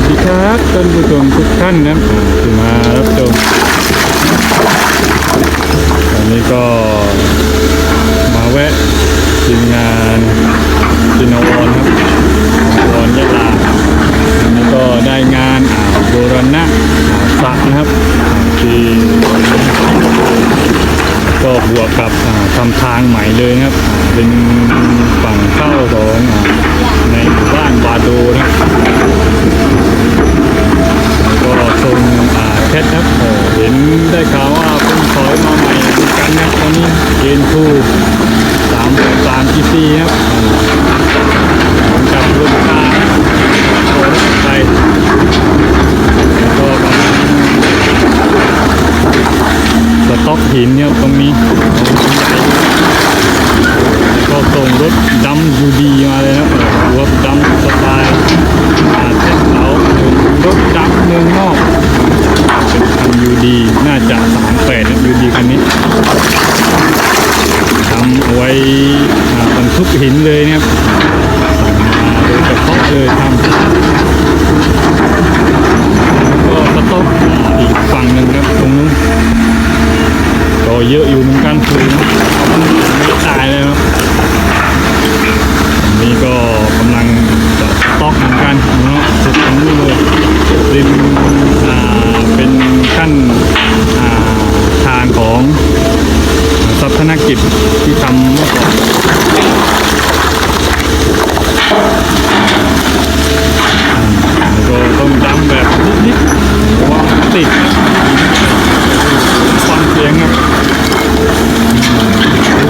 วัสดีครับท่านผู้ชมทุกท่านนะครับที่มารับชมตอนนี้ก็มาแวะทีมงานจินวรครับจินวรยะลาอันนี้ก็ได้งานอ่าวโบรณะสระนะครับที่ก็บวกกับทำทางใหม่เลยนะครับ เป็นฝั่งเข้าของอ่าในหมู่ บ้านบาดูนะครับก็ทรงอ่าเพชรครับโอเห็นได้ข่าวว่าเพิ่งถอยมาใหม่เหมือนกันนะตอนนี้เกนทูสามสามทีซีครับ หินเลยนะครับสั่งมาโดยเฉพาะเลยทำแล้วก็สต็อกอ่าอีกฝั่งหนึ่งครับตรงนู้นก็เยอะอยู่เหมือนกันคือไม่ตายเลยครับอันนี้ก็กำลังจะสต็อกเหมือนกันเนาะเสร็จตรงนู้นเลยริมอ่าเป็นขั้นอ่าทางของสัฒนกิจที่ทำเมื่อก่อนแล้วก็ต้องดำแบบนิดๆเพราะว่ามันติดฟังเสียงครับ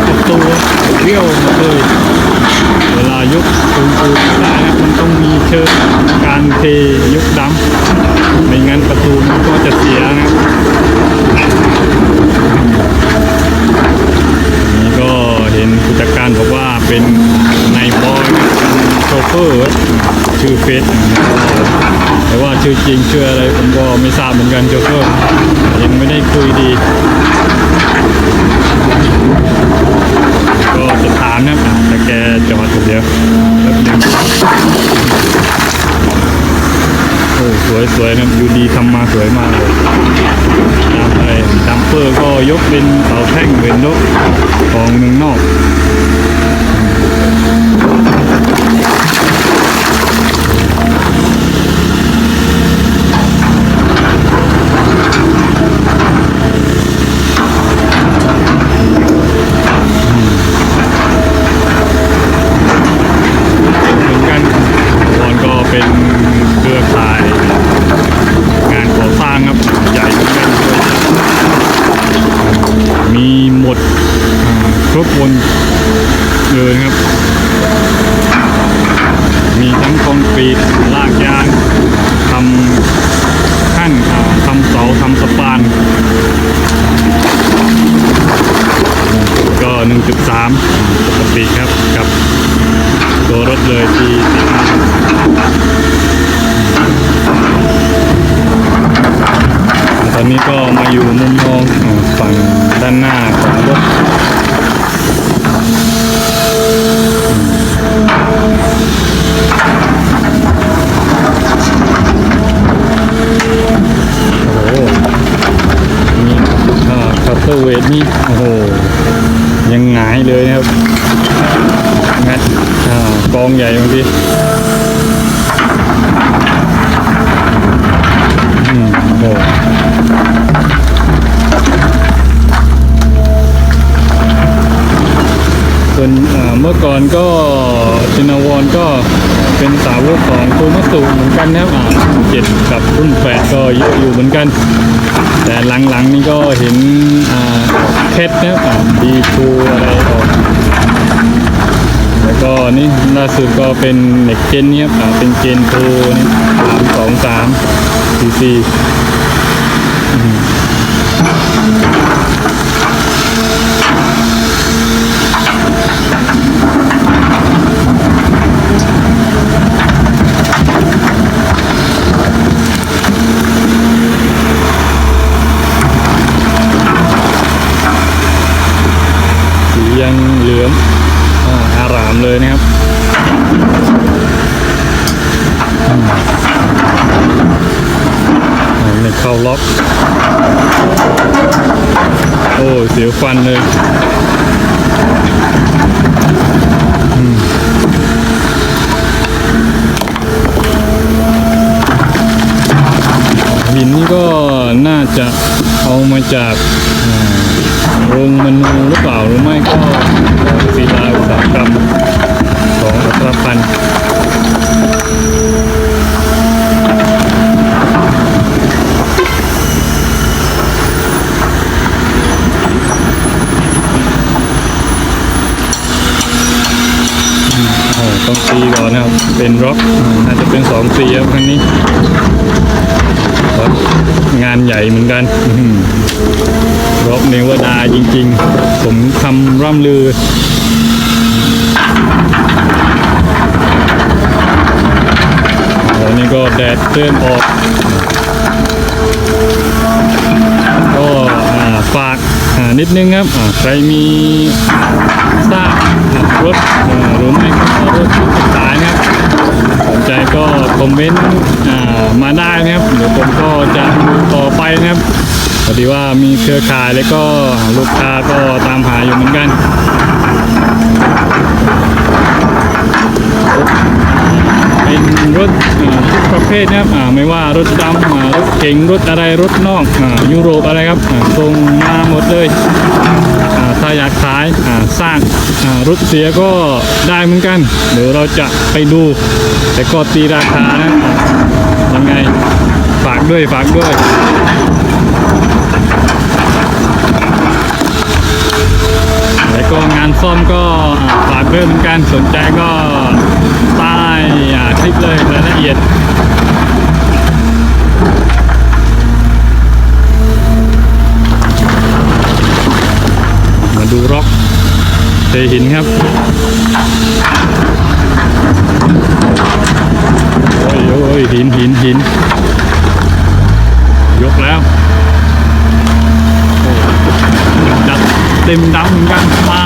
ประตูเรี่ยวหมดเลย เวลายกปูนปูนได้นะมันต้องมีเชิงการเทยกดำไม่งั้นประตูมันก็จะเสียนะครับนี่ก็เห็น ผู้จัดการบอกว่าเป็นนายบอยโชเฟอร์ชื่อเฟสแต่ว่าชื่อจริงชื่ออะไรผมก็ไม่ทราบเหมือนกันโชเฟอร์ยังไม่ได้คุยดี ก็จะถามนะแต่แกจอดคนเดียวแป๊บนึงโอ้สวยสวยนะยูดีทำมาสวยมากเลย ดัมเปอร์ก็ยกเป็นเสาแท่งเป็นนกของเมืองนอก มื่อก่อนก็ชินาวรก็เป็นสาวกของโทมัสุเหมือนกันนะครับอ่าเจ็ดกับรุ่นแปดก็เยอะอยู่เหมือนกัน แต่หลังๆนี่ก็เห็นอ่าแคทนะครับดีทูอะไรออกแล้วก็นี่ล่าสุดก็เป็นเน็กเจนเนี่ยครับอ่าเป็นเจนโทนี่สามสองสามสี่สี่ยังเหลืองอ่าอารามเลยนะครับอืม เข้า ล็อก โอ้เสียวฟันเลยหินนี่ก็น่าจะเอามาจากโรงมนูหรือเปล่าหรือไม่ก็ศิลาอุตสาหกรรมของอัครพันธ์ โอ้ต้องตีก่อนนะครับ เป็นร็อกน่าจะเป็นสองตีครับครั้งนี้ครับ งานใหญ่เหมือนกันร็อกเนวดาจริง ๆ ผมคำร่ำลือโอ้นี่ก็แดดเริ่มออก ก็ฝากนิดนึงครับใครมีทราบรถหรือไม่ก็รถสายนะครับสนใจก็คอมเมนต์ มาได้นะครับเดี๋ยวผมก็จะดูต่อไปนะครับพอดีว่ามีเครือข่ายแล้วก็ลูกค้าก็ตามหาอยู่เหมือนกันเป็นรถทุกประเภทนะครับไม่ว่ารถดำรถเก๋งรถอะไรรถนอกอยุโรปอะไรครับอ่าส่งมาหมดเลยาถ้าอยากขายสร้างรถเสียก็ได้เหมือนกัน เดี๋ยวเราจะไปดู แต่ก็ตีราคานะยังไงฝากด้วยฝากด้วยแล้วก็งานซ่อมก็ฝากด้วยเหมือนกันสนใจก็ใต้คลิปเลยรายละเอียด ดูร็อกเทหินครับโอ้ยโอ้ยหินหินหินยกแล้วดัดเต็มดำเหมือนกันมา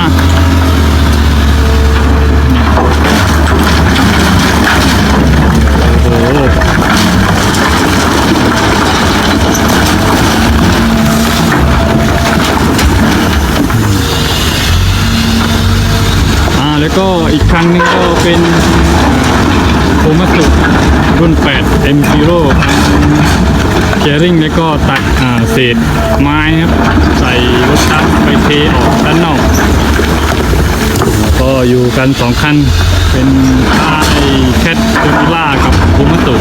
แล้วก็อีกครั้งหนึงก็เป็นโคมัสุรุ่น 8 M Zero เคริงแล้วก็ตัดเศษไม้ครับ ใส่รถตักไปเทออกด้านนอก ก็อยู่กันสองคัน เป็นค่ายแคทโคติล่ากับคุมัตุ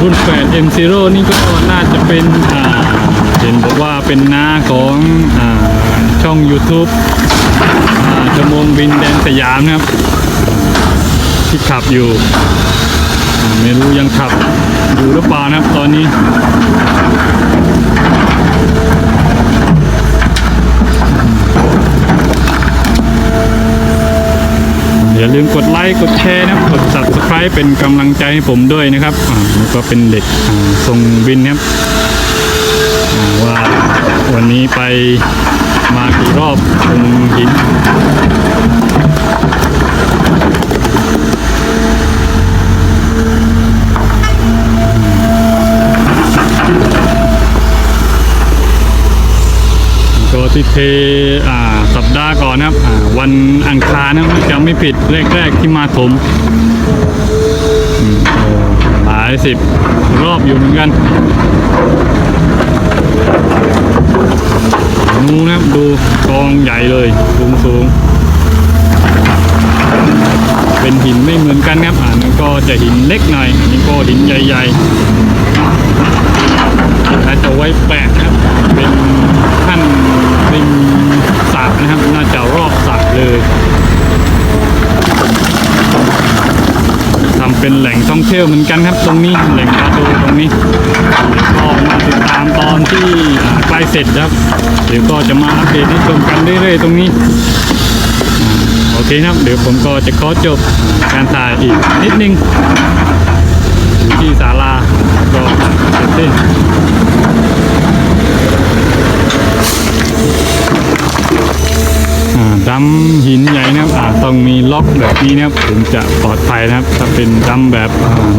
รุ่น 8 M0 นี่ก็น่าจะเป็นอ่า เห็นบอกว่าเป็นหน้าของอช่อง YouTube อชั่วโมงบินแดนสยามนะครับ ที่ขับอยู่ ไม่รู้ยังขับอยู่หรือเปล่านะครับตอนนี้อย่าลืมกดไลค์ กดแชร์นะครับ กด subscribe เป็นกำลังใจให้ผมด้วยนะครับอ่าแล้วก็เป็นเด็กอ่าส่งบินนะครับ วันนี้ไปมากี่รอบตรงหินก็ที่เทอ่าสัปดาห์ก่อนนะครับ วันอังคารนะครับจำไม่ผิดแรกๆที่มาถมหลายสิบรอบอยู่เหมือนกัน นูนะครับดูกองใหญ่เลยสูงสูงเป็นหินไม่เหมือนกันครับอ่านั่นก็จะหินเล็กหน่อยอันนี้ก็หินใหญ่ๆน่าจะไว้แปะครับ เป็นขั้นริมสระนะครับ น่าจะรอบสระเลยทำเป็นแหล่งท่องเที่ยวเหมือนกันครับ ตรงนี้แหล่งปลาดูตรงนี้ มาติดตามตอนที่ใกล้เสร็จนะครับเดี๋ยวก็จะมาอัปเดตให้ชมกันเรื่อยๆตรงนี้โอเคนะครับ เดี๋ยวผมก็จะขอจบการถ่ายอีกนิดนึงอยู่ที่ศาลาก็เสร็จสิ้นอ่าหินใหญ่นะครับอาตอนต้องมีล็อกแบบนี้นะครับถึงจะปลอดภัยนะครับ ถ้าเป็นดำแบบ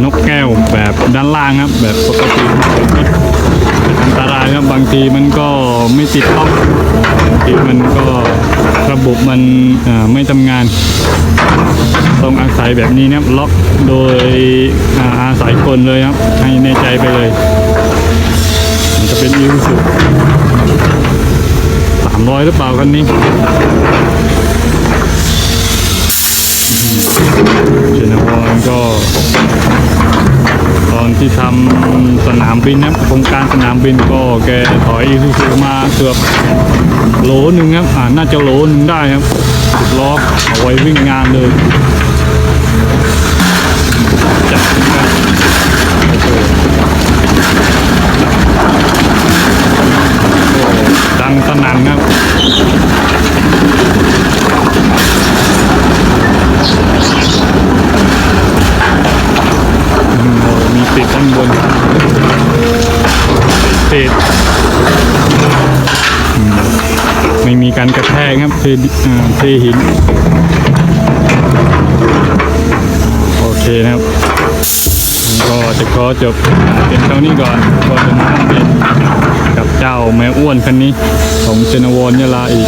นกแก้วแบบด้านล่างครับ แบบปกติ ครับบางทีมันก็ไม่ติดล็อกบางทีมันก็ระบบมันไม่ทำงาน ต้องอาศัยแบบนี้นะครับล็อกโดยอาอาศัยคนเลยครับ ให้แน่ใจไปเลยมันจะเป็นอีวสุสามร้อยหรือเปล่าคันนี้เชนวอนก็ ตอนที่ทำสนามบินนะครับโครงการสนามบินก็แกถอยอีซูซูมาเกือบโหลหนึ่งครับอ่าน่าจะโหลหนึ่งได้ครับสิบล้อเอาไว้วิ่งงานเลยจัดการโอ้โห เทดิอ่าเทหิน โอเคนะครับก็จะขอจบเป็นเท่านี้ก่อนก็จะมาอัปเดตกับเจ้าแมวอ้วนคันนี้ของเจนวอนยาลาอีก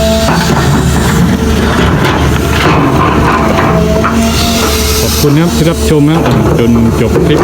ขอบคุณนะครับที่รับชมนะครับจนจบคลิป